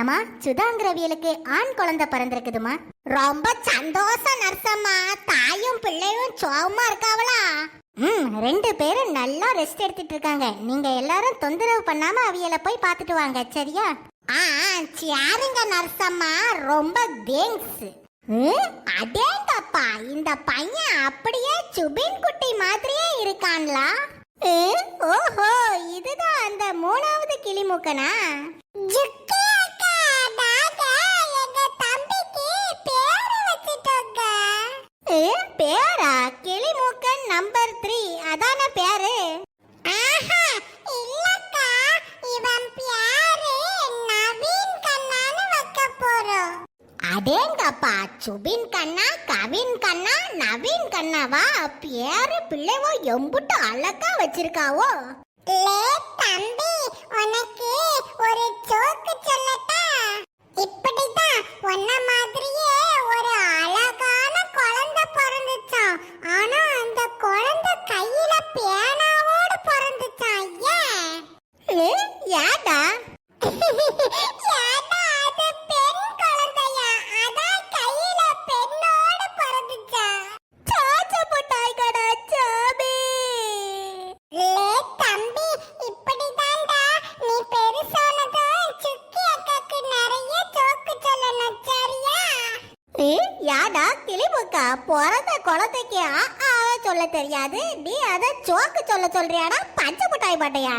ஏமா சுதாங்கிறவியலுக்கு ஆண் குழந்தை பிறந்திருக்குதுமா ரொம்ப சந்தோஷம் நர்சம்மா தாயும் பிள்ளையும் சோகமா இருக்காவளா? ம் ரெண்டு பேரும் நல்லா ரெஸ்ட் எடுத்துட்டு இருக்காங்க. நீங்க எல்லாரும் தொந்தரவு பண்ணாம அவியல போய் பார்த்துட்டு வாங்க சரியா? ஆ சரிங்க நர்சம்மா ரொம்ப தேங்க்ஸ். அடேங்கப்பா. இந்த பையன் அப்படியே சுபின் குட்டி மாதிரியே இருக்கான்லா? ஓஹோ இதுதான் அந்த மூணாவது கிளிமூக்கனா? பேரா? கிளிமூக்கன் நம்பர் த்ரீ அதான பேரு? அடேங்கப்பா சுபின் கண்ணா கவின் கண்ணா நவீன் கண்ணாவா? பேரு பிள்ளைவோ எம்புட்டு அழகா வச்சிருக்காவோ? தம்பி உனக்கு ஒரு ஜோக்கு சொல்லட்டா? இப்படிதான் உன்ன யாடா கிளிமுக்கா? பிறந்த குழந்தைக்கு ஆ ஆ சொல்ல தெரியாது. நீ அத சோக்கு சொல்ல சொல்றியாடா? பச்சை மிட்டாய் பாட்டையா?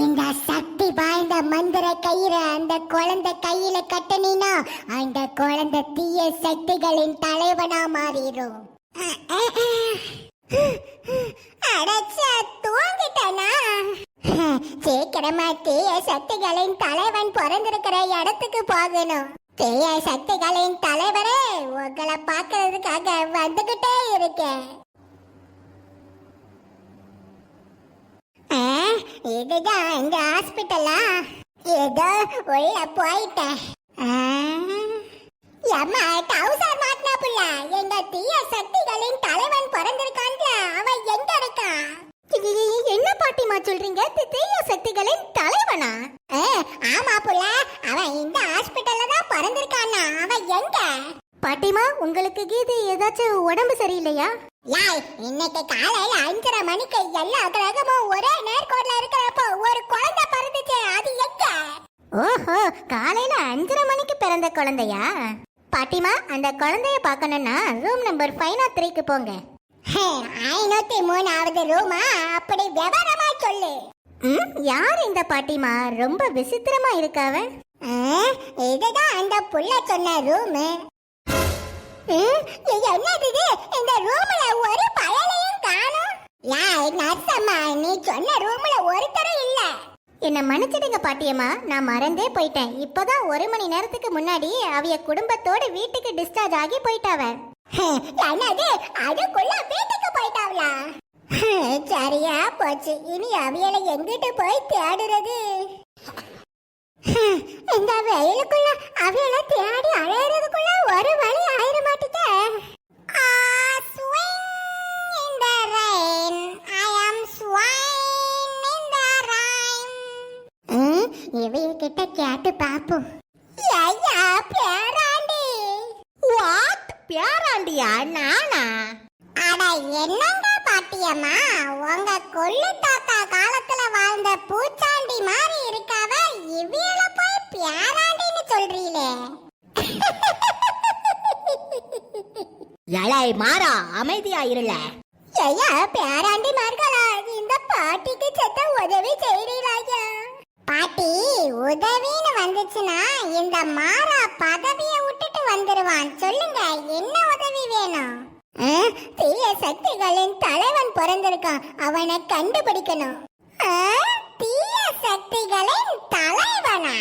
இந்த சக்தி வாய்ந்த மந்திர கயிறை அந்த குழந்தை கையில கட்டணினா அந்த குழந்தை தீய சக்திகளின் தலைவனா மாறிடும். அடச்சா தூங்கிட்டனா? சீக்கிரமா தீய சக்திகளின் தலைவன் பிறந்திருக்கிற இடத்துக்கு போகணும். தீய சக்திகளின் தலைவரே உங்களை பார்க்கறதுக்காக வந்துகிட்டே இருக்கேன். இதுதான் இந்த ஹாஸ்பிட்டலா? ஏதோ உள்ள போயிட்டேன். ஆ, எம்மா டவுசர் மாட்டினா புள்ள எங்க தீய சக்திகளின் தலைவன் பிறந்திருக்கான் பாட்டிமா சொல்றீங்க? தீய சக்திகளின் தலைவனா? ஆமா புள்ள. அவன் இந்த ஹாஸ்பிட்டல்ல தான் பிறந்திருக்கானா? அவன் எங்க? பாட்டிமா உங்களுக்கு கீது ஏதாச்சும் உடம்பு சரியில்லையா? யாய் இன்னைக்கு காலையில அஞ்சரை மணிக்கு எல்லா கிரகமும் ஒரே நேர்கோட்ல இருக்கிறப்போ ஒரு குழந்தை பிறந்துச்சு. அது எங்க? ஓஹோ காலையில அஞ்சரை மணிக்கு பிறந்த குழந்தையா? பாட்டிமா அந்த குழந்தைய பார்க்கணும்னா ரூம் நம்பர் ஃபைவ் நாட் த்ரீக்கு போங்க ஐநூத்தி மூணாவது ரூமா அப்படி விவரம் சொல்லு. யார் இந்த பாட்டிமா ரொம்ப விசித்திரமா இருக்காவ இதுதான் அந்த புள்ள சொன்ன ரூமு. என்னது இது? இந்த ரூம்ல ஒரு பயலையும் காணோம். யாய் நர்சம்மா நீ சொன்ன ரூம்ல ஒருத்தரும் இல்ல. என்ன மன்னிச்சிடுங்க பாட்டியம்மா. நான் மறந்தே போயிட்டேன். இப்போதான் ஒரு மணி நேரத்துக்கு முன்னாடி அவிய குடும்பத்தோட வீட்டுக்கு டிஸ்சார்ஜ் ஆகி போயிட்டாவ. என்னது? அதுக்குள்ள வீட்டுக்கு போயிட்டாவளா? சரியா போச்சு. இனி அவியலை எங்கிட்டு போய் தேடுறது? இந்த வெயிலுக்குள்ள அவியலை தேடி அழையிறதுக்குள்ள ஒரு வழி ஆயிர மாட்டுதே இவையகிட்ட கேட்டு பாப்போம் ஐயா பேராண்டி. வாட் பேராண்டியா நானா? அட என்னங்க பாட்டியம்மா உங்க கொள்ளு தாத்தா காலத்துல வாழ்ந்த பூச்சாண்டி மாதிரி இருக்காவ இவியல போய் பேராண்டின்னு சொல்றீங்களே எலை மாறா அமைதியா இருல ஐயா பேராண்டி மார்களா இந்த பாட்டிக்கு செத்த உதவி செய்றீங்களா பாட்டி உதவின்னு வந்துச்சுன்னா இந்த மாறா பதவியை விட்டுட்டு வந்துருவான். சொல்லுங்க என்ன உதவி வேணும்? தீய சக்திகளின் தலைவன் பிறந்திருக்கான். அவனை கண்டுபிடிக்கணும். ஆ, தீய சக்திகளின் தலைவனா?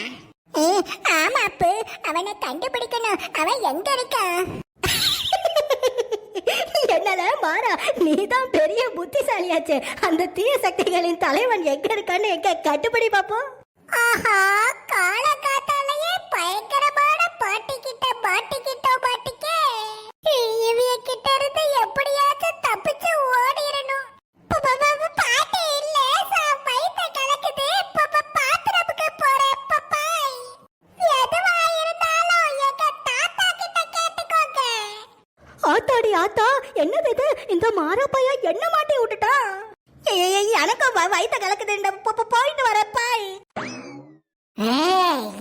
ஆ, ஆமாப்பு அவனை கண்டுபிடிக்கணும். அவன் எங்க இருக்கான்? என்னல மாறா? நீதான் பெரிய புத்திசாலியாச்சே. அந்த தீய சக்திகளின் தலைவன் எங்க இருக்கான்னு எங்க கட்டுப்படி பாப்போம்? ஆஹா காலகாத்தாலேயே இது என்ன மாட்டி விட்டுட்டான் ஏய், ஏய், எனக்கு வயித்த கலக்குது போயிட்டு வரப்பாய்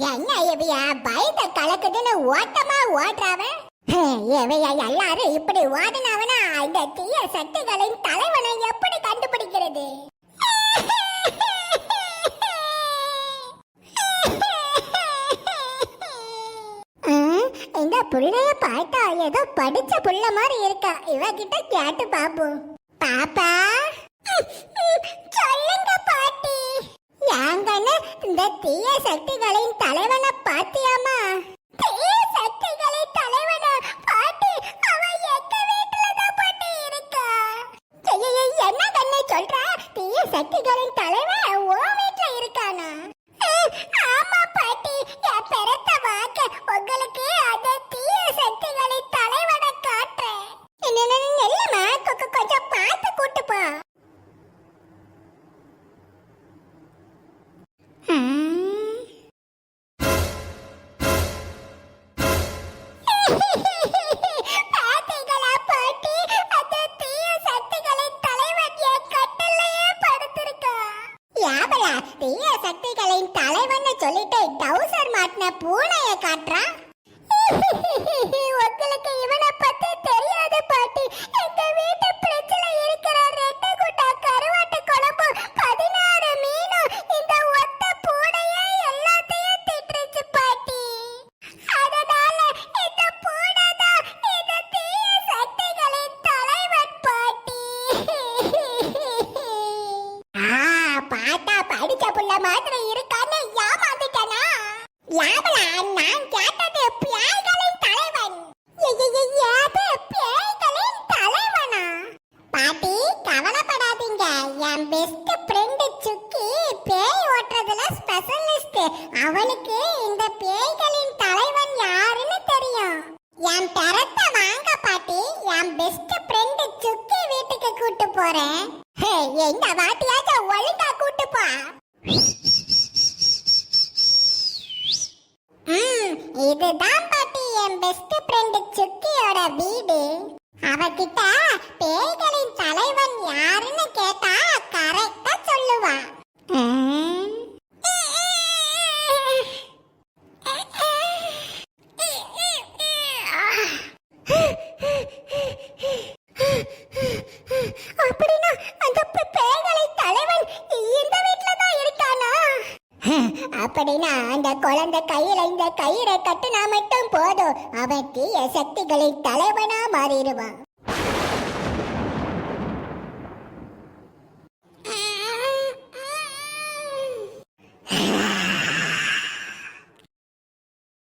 என்ன இவையா? பயத்தை கலக்குதுன்னு ஓட்டமா ஓடுறாவ இவையா எல்லாரும் இப்படி ஓடினவனா? இந்த தீய சக்திகளின் தலைவனை எப்படி கண்டுபிடிக்கிறது? புள்ளைய பார்த்தா ஏதோ படிச்ச புள்ள மாதிரி இருக்கா. இவகிட்ட கேட்டு பாப்போம். பாப்பா? சொல்லுங்க பாட்டி. யாங்கன்னு இந்த தீய சக்திகளின் தலைவனை பாத்தியாமா தீய சக்திகளின் தலைவனை? பாட்டி அவன் எங்க வீட்டுல தான் பாட்டி இருக்கா? ஐயையே, என்ன கண்ணு சொல்ற? தீய சக்திகளின் தலைவன் உன் வீட்டுல இருக்கானா? தீய சக்திகளின் தலைவன் சொல்லிட்டு டவுசர் மாட்டின பூனைய காட்டுறான் அவனுக்கு இந்த பேய்களின் தலைவன் யாருன்னு தெரியும். என் பெறத்த வாங்க பாட்டி என் பெஸ்ட் ஃப்ரெண்டு சுக்கி வீட்டுக்கு கூட்டு போறேன். ஹே, எங்க வாட்டியாச்சும் ஒழுங்கா கூட்டு போ. இதுதான் பாட்டி என் பெஸ்ட் ஃப்ரெண்டு சுக்கியோட வீடு. அவகிட்ட பேய்களின் தலைவன் யாருன்னு கேட்டா கரெக்டா சொல்லுவா ம். அப்படின்னா அந்த பே- பேய்களின் தலைவன் இந்த வீட்ல தான் இருக்கானா அப்படின்னா அந்த குழந்தை கையில இந்த கயிறை கட்டுனா மட்டும் போதும். அவன் தீய சக்திகளின் தலைவனா மாறிடுவான்.